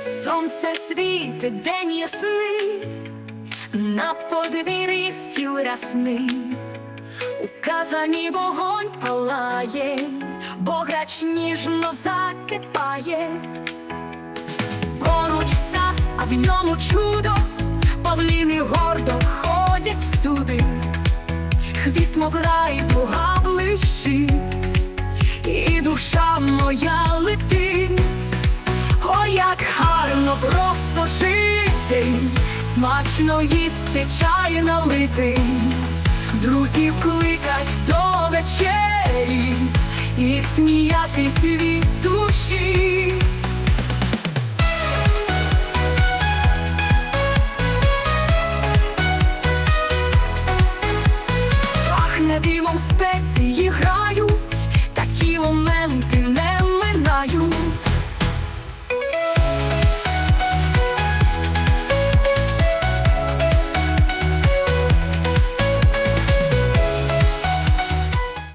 Сонце світить, день ясний, на подвір'ї стіл рясний, у казані вогонь палає, бограч ніжно закипає, поруч сад, а в ньому чудо, павліни гордо ходять всюди, хвіст, мов райдуга блищить, і душа моя летить. Просто смачно їсти, чай налити, друзів кликать до вечері і сміятись від душі. Пахне димом спеції моменти